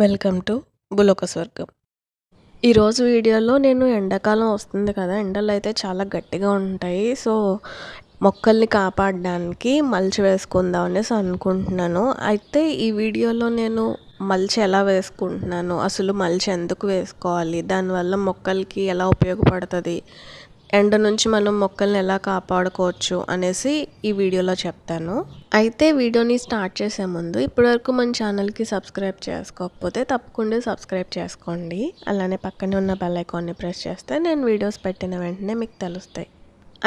Welcome to భూలోక స్వర్గం. ఈరోజు వీడియోలో నేను ఎండాకాలం వస్తుంది కదా ఎండలు అయితే చాలా గట్టిగా ఉంటాయి. సో మొక్కల్ని కాపాడడానికి మల్చి వేసుకుందాం అనేసి అనుకుంటున్నాను. అయితే ఈ వీడియోలో నేను మల్చి ఎలా వేసుకుంటున్నాను అసలు మల్చి ఎందుకు వేసుకోవాలి దానివల్ల మొక్కలకి ఎలా ఉపయోగపడుతుంది ఎండ నుంచి మనం మొక్కల్ని ఎలా కాపాడుకోవచ్చు అనేసి ఈ వీడియోలో చెప్తాను. అయితే వీడియోని స్టార్ట్ చేసే ముందు ఇప్పటివరకు మన ఛానల్కి సబ్స్క్రైబ్ చేసుకోకపోతే తప్పకుండా సబ్స్క్రైబ్ చేసుకోండి. అలానే పక్కనే ఉన్న బెల్ ఐకాన్ని ప్రెస్ చేస్తే నేను వీడియోస్ పెట్టిన వెంటనే మీకు తెలుస్తాయి.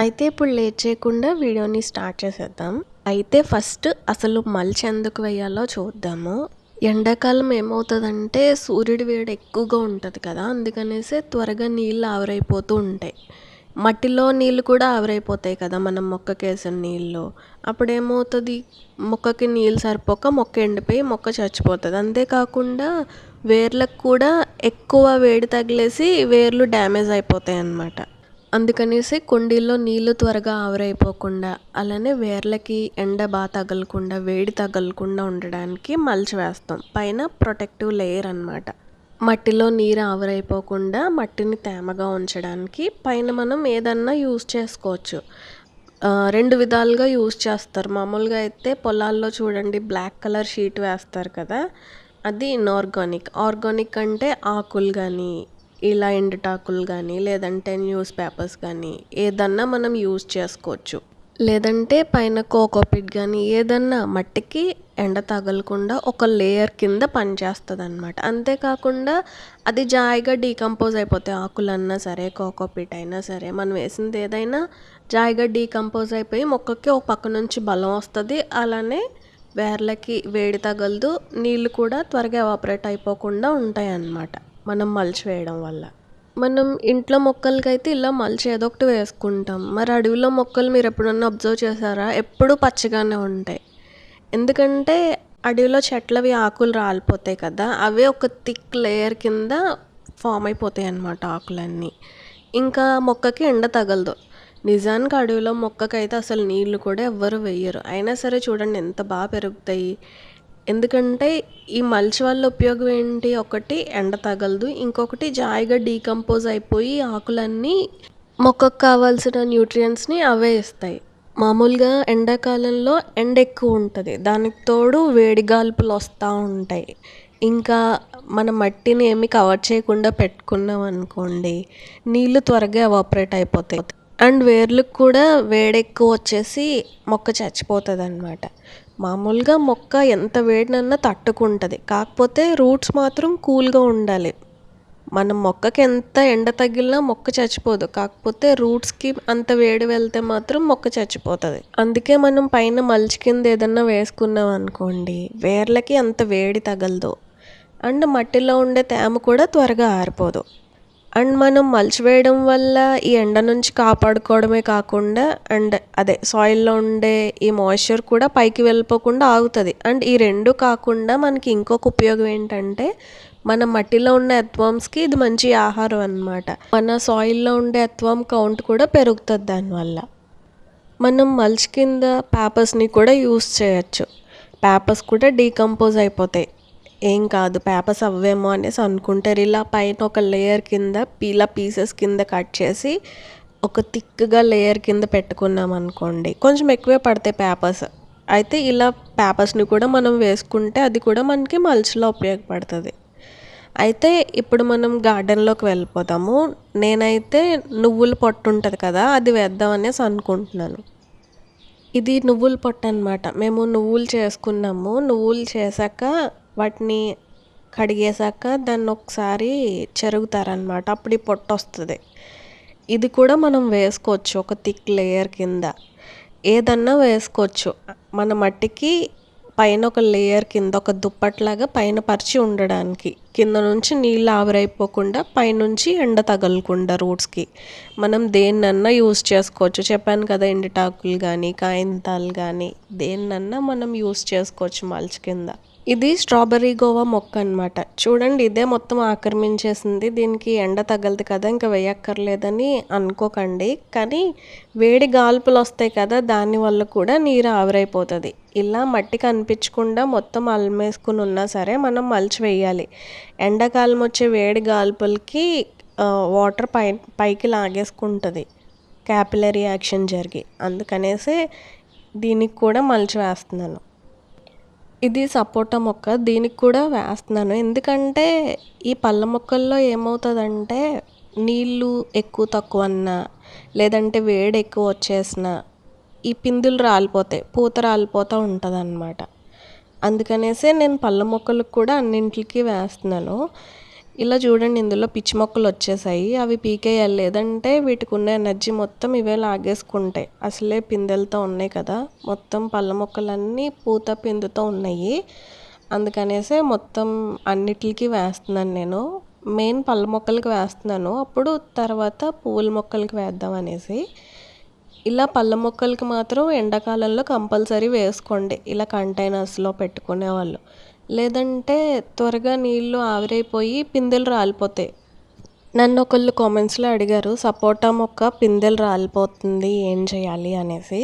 అయితే ఇప్పుడు లేట్ చేయకుండా వీడియోని స్టార్ట్ చేసేద్దాం. అయితే ఫస్ట్ అసలు మల్చి ఎందుకు వేయాలో చూద్దాము. ఎండాకాలం ఏమవుతుందంటే సూర్యుడి వేడి ఎక్కువగా ఉంటుంది కదా అందుకనేసి త్వరగా నీళ్ళు ఆవిరైపోతూ ఉంటాయి. మట్టిలో నీళ్ళు కూడా ఆవిరైపోతాయి కదా మనం మొక్కకేసిన నీళ్ళు అప్పుడు ఏమవుతుంది మొక్కకి నీళ్ళు సరిపోక మొక్క ఎండిపోయి మొక్క చచ్చిపోతుంది. అంతేకాకుండా వేర్లకు కూడా ఎక్కువ వేడి తగిలేసి వేర్లు డ్యామేజ్ అయిపోతాయి అన్నమాట. అందుకనేసి కుండీల్లో నీళ్ళు త్వరగా ఆవిరైపోకుండా అలానే వేర్లకి ఎండ బాగా తగలకుండా వేడి తగలకుండా ఉండడానికి మల్చి వేస్తాం. పైన ప్రొటెక్టివ్ లేయర్ అనమాట మట్టిలో నీరు ఆవిరైపోకుండా మట్టిని తేమగా ఉంచడానికి పైన మనం ఏదన్నా యూస్ చేసుకోవచ్చు. రెండు విధాలుగా యూస్ చేస్తారు. మామూలుగా అయితే పొలాల్లో చూడండి బ్లాక్ కలర్ షీట్ వేస్తారు కదా అది ఇన్ఆర్గానిక్. ఆర్గానిక్ అంటే ఆకులు కానీ ఇలా ఎండుటాకులు కానీ లేదంటే న్యూస్ పేపర్స్ కానీ ఏదన్నా మనం యూజ్ చేసుకోవచ్చు. లేదంటే పైన కోకోపిట్ కానీ ఏదన్నా మట్టికి ఎండ తగలకుండా ఒక లేయర్ కింద పనిచేస్తుంది అనమాట అంతేకాకుండా అది జాయిగా డీకంపోజ్ అయిపోతాయి ఆకులన్నా సరే కోకోపిట్ అయినా సరే మనం వేసింది ఏదైనా జాయిగా డీకంపోజ్ అయిపోయి మొక్కకి ఒక పక్క నుంచి బలం వస్తుంది. అలానే వేర్లకి వేడి తగలదు నీళ్ళు కూడా త్వరగా ఎవాపరేట్ అయిపోకుండా ఉంటాయి అన్నమాట మనం మలిచి వేయడం వల్ల. మనం ఇంట్లో మొక్కలకైతే ఇలా మల్చి ఏదో ఒకటి వేసుకుంటాం. మరి అడవిలో మొక్కలు మీరు ఎప్పుడన్నా అబ్జర్వ్ చేశారా? ఎప్పుడూ పచ్చగానే ఉంటాయి. ఎందుకంటే అడవిలో చెట్లవి ఆకులు రాలిపోతాయి కదా అవే ఒక థిక్ లేయర్ కింద ఫామ్ అయిపోతాయి అన్నమాట ఆకులన్నీ. ఇంకా మొక్కకి ఎండ తగలదు. నిజానికి అడవిలో మొక్కకైతే అసలు నీళ్ళు కూడా ఎవ్వరు వేయరు. అయినా సరే చూడండి ఎంత బాగా పెరుగుతాయి. ఎందుకంటే ఈ మల్చి వల్ల ఉపయోగం ఏంటి? ఒకటి ఎండ తగలదు. ఇంకొకటి జాయిగా డీకంపోజ్ అయిపోయి ఆకులన్నీ మొక్కకు కావాల్సిన న్యూట్రియంట్స్ని అవే ఇస్తాయి. మామూలుగా ఎండాకాలంలో ఎండ ఎక్కువ ఉంటుంది. దానికి తోడు వేడి గాల్పులు వస్తూ ఉంటాయి. ఇంకా మన మట్టిని ఏమి కవర్ చేయకుండా పెట్టుకున్నాం అనుకోండి నీళ్ళు త్వరగా ఎవాపరేట్ అయిపోతాయి. అండ్ వేర్లకు కూడా వేడి ఎక్కువ వచ్చేసి మొక్క చచ్చిపోతుంది అనమాట మామూలుగా మొక్క ఎంత వేడినన్నా తట్టుకుంటుంది. కాకపోతే రూట్స్ మాత్రం కూల్గా ఉండాలి. మనం మొక్కకి ఎంత ఎండ తగిలినా మొక్క చచ్చిపోదు. కాకపోతే రూట్స్కి అంత వేడి వెళ్తే మాత్రం మొక్క చచ్చిపోతుంది. అందుకే మనం పైన మల్చి కింద ఏదన్నా వేసుకున్నాం అనుకోండి వేర్లకి అంత వేడి తగలదు. అండ్ మట్టిలో ఉండే తేమ కూడా త్వరగా ఆరిపోదు. అండ్ మనం మల్చి వేయడం వల్ల ఈ ఎండ నుంచి కాపాడుకోవడమే కాకుండా అండ్ అదే సాయిల్లో ఉండే ఈ మాయిశ్చర్ కూడా పైకి వెళ్ళిపోకుండా ఆగుతుంది. అండ్ ఈ రెండు కాకుండా మనకి ఇంకొక ఉపయోగం ఏంటంటే మన మట్టిలో ఉన్న ఎత్వామ్స్కి ఇది మంచి ఆహారం అనమాట మన సాయిల్లో ఉండే ఎత్వామ్ కౌంట్ కూడా పెరుగుతుంది దానివల్ల. మనం మల్చ్ కింద పేపర్స్ని కూడా యూస్ చేయొచ్చు. పేపర్స్ కూడా డీకంపోజ్ అయిపోతాయి. ఏం కాదు పేపర్స్ అవ్వేమో అనేసి అనుకుంటారు. ఇలా పైన ఒక లేయర్ కింద ఇలా పీసెస్ కింద కట్ చేసి ఒక థిక్గా లేయర్ కింద పెట్టుకున్నాం అనుకోండి. కొంచెం ఎక్కువే పడతాయి పేపర్స్. అయితే ఇలా పేపర్స్ని కూడా మనం వేసుకుంటే అది కూడా మనకి మల్చిలో ఉపయోగపడుతుంది. అయితే ఇప్పుడు మనం గార్డెన్లోకి వెళ్ళిపోతాము. నేనైతే నువ్వుల పొట్టు ఉంటుంది కదా అది వేద్దాం అనేసి అనుకుంటున్నాను. ఇది నువ్వుల పొట్టు అనమాట మేము నువ్వులు చేసుకున్నాము. నువ్వులు చేశాక వాటిని కడిగేశాక దాన్ని ఒకసారి చెరుగుతారనమాట అప్పుడు ఈ పొట్టు వస్తుంది. ఇది కూడా మనం వేసుకోవచ్చు ఒక థిక్ లేయర్ కింద. ఏదన్నా వేసుకోవచ్చు. మన మట్టికి పైన ఒక లేయర్ కింద ఒక దుప్పట్లాగా పైన పరిచి ఉండడానికి. కింద నుంచి నీళ్ళు ఆవిరైపోకుండా పైనుంచి ఎండ తగలకుండా రూట్స్కి. మనం దేన్నన్నా యూస్ చేసుకోవచ్చు. చెప్పాను కదా ఎండిటాకులు కానీ కాయింతాలు కానీ దేన్నన్నా మనం యూస్ చేసుకోవచ్చు మల్చి కింద. ఇది స్ట్రాబెర్రీ గోవా మొక్క అనమాట చూడండి ఇదే మొత్తం ఆక్రమించేసింది. దీనికి ఎండ తగలదు కదా ఇంకా వేయక్కర్లేదని అనుకోకండి. కానీ వేడి గాల్పులు వస్తాయి కదా దానివల్ల కూడా నీరు ఆవిరైపోతుంది. ఇలా మట్టి కనిపించకుండా మొత్తం అల్మేసుకుని ఉన్నా సరే మనం మలిచి వేయాలి. ఎండాకాలం వచ్చే వేడి గాల్పులకి వాటర్ పై పైకి లాగేసుకుంటుంది. క్యాపిలరీ యాక్షన్ జరిగి అందుకనేసి దీనికి కూడా మలిచి వేస్తున్నాను. ఇది సపోటా మొక్క. దీనికి కూడా వేస్తున్నాను. ఎందుకంటే ఈ పళ్ళ మొక్కల్లో ఏమవుతుందంటే నీళ్ళు ఎక్కువ తక్కువ అన్నా లేదంటే వేడి ఎక్కువ వచ్చేసిన ఈ పిందులు రాలిపోతాయి పూత రాలిపోతూ ఉంటుంది అందుకనేసి అందుకనేసే నేను పళ్ళ మొక్కలకు కూడా అన్నింటికి వేస్తున్నాను. ఇలా చూడండి ఇందులో పిచ్చి మొక్కలు వచ్చేసాయి. అవి పీకేయాలి లేదంటే వీటికి ఉన్న ఎనర్జీ మొత్తం ఇవే లాగేసుకుంటాయి. అసలే పిందెలతో ఉన్నాయి కదా. మొత్తం పళ్ళ మొక్కలన్నీ పూత పిందుతో ఉన్నాయి. అందుకనేసే మొత్తం అన్నిటికి వేస్తున్నాను నేను. మెయిన్ పళ్ళ మొక్కలకి వేస్తున్నాను. అప్పుడు తర్వాత పువ్వుల మొక్కలకి వేద్దాం అనేసి. ఇలా పళ్ళ మొక్కలకి మాత్రం ఎండాకాలంలో కంపల్సరీ వేసుకోండి. ఇలా కంటైనర్స్లో పెట్టుకునే వాళ్ళు లేదంటే త్వరగా నీళ్ళు ఆవిరైపోయి పిందెలు రాలిపోతాయి. నన్ను ఒకళ్ళు కామెంట్స్లో అడిగారు సపోటా మొక్క పిందెలు రాలిపోతుంది ఏం చేయాలి? అనేసి.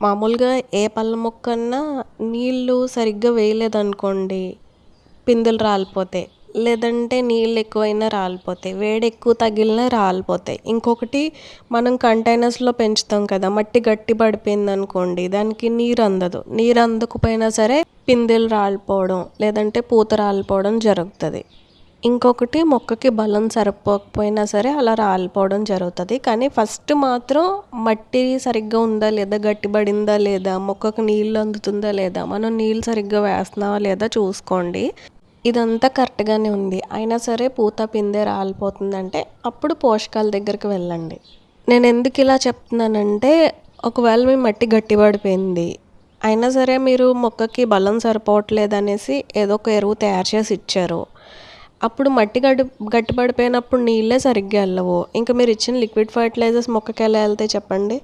మామూలుగా ఏ పళ్ళ మొక్కన్నా నీళ్ళు సరిగ్గా వేయలేదనుకోండి పిందెలు రాలిపోతాయి. లేదంటే నీళ్ళు ఎక్కువైనా రాలిపోతాయి. వేడి ఎక్కువ తగిలినా రాలిపోతాయి. ఇంకొకటి మనం కంటైనర్స్లో పెంచుతాం కదా మట్టి గట్టి పడిపోయింది అనుకోండి దానికి నీరు అందదు నీరు అందకపోయినా సరే పిందెలు రాలిపోవడం లేదంటే పూత రాలిపోవడం జరుగుతుంది. ఇంకొకటి మొక్కకి బలం సరిపోకపోయినా సరే అలా రాలిపోవడం జరుగుతుంది. కానీ ఫస్ట్ మాత్రం మట్టి సరిగ్గా ఉందా లేదా గట్టిబడిందా లేదా మొక్కకు నీళ్ళు అందుతుందా లేదా మనం నీళ్ళు సరిగ్గా వేస్తున్నావా లేదా చూసుకోండి. ఇదంతా కరెక్ట్గానే ఉంది. అయినా సరే పూత పిందె రాలిపోతుందంటే అప్పుడు పోషకాల దగ్గరికి వెళ్ళండి. నేను ఎందుకు ఇలా చెప్తున్నానంటే ఒకవేళ మీ మట్టి గట్టిపడిపోయింది అయినా సరే మీరు మొక్కకి బలం సరిపోవట్లేదు అనేసి ఏదో ఒక ఎరువు తయారు చేసి ఇచ్చారు. అప్పుడు మట్టి గట్టి గట్టిపడిపోయినప్పుడు నీళ్ళే సరిగ్గా వెళ్ళవు. ఇంకా మీరు ఇచ్చిన లిక్విడ్ ఫర్టిలైజర్స్ మొక్కకి ఎలా వెళ్తాయి చెప్పండి?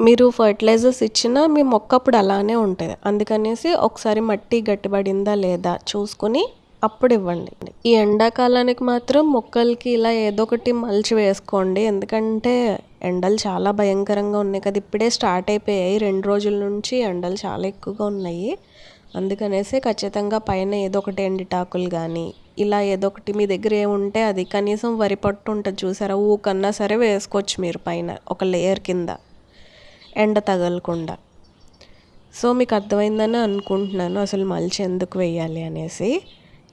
మీరు ఫర్టిలైజర్స్ ఇచ్చినా మీ మొక్క అప్పుడు అలానే ఉంటుంది. అందుకనేసి ఒకసారి మట్టి గట్టిపడిందా లేదా చూసుకుని అప్పుడు ఇవ్వండి ఈ ఎండాకాలానికి మాత్రం మొక్కలకి ఇలా ఏదో ఒకటి మల్చి వేసుకోండి. ఎందుకంటే ఎండలు చాలా భయంకరంగా ఉన్నాయి కదా. ఇప్పుడే స్టార్ట్ అయిపోయాయి. రెండు రోజుల నుంచి ఎండలు చాలా ఎక్కువగా ఉన్నాయి. అందుకనేసి ఖచ్చితంగా పైన ఏదో ఒకటి ఎండిటాకులు కానీ ఇలా ఏదో ఒకటి మీ దగ్గర ఏముంటే అది కనీసం వరి పట్టు ఉంటుంది చూసారా? ఊకన్నా సరే వేసుకోవచ్చు మీరు పైన ఒక లేయర్ కింద. ఎండ తగలకుండా. సో మీకు అర్థమైందని అనుకుంటున్నాను. అసలు మల్చి ఎందుకు వేయాలి అనేసి.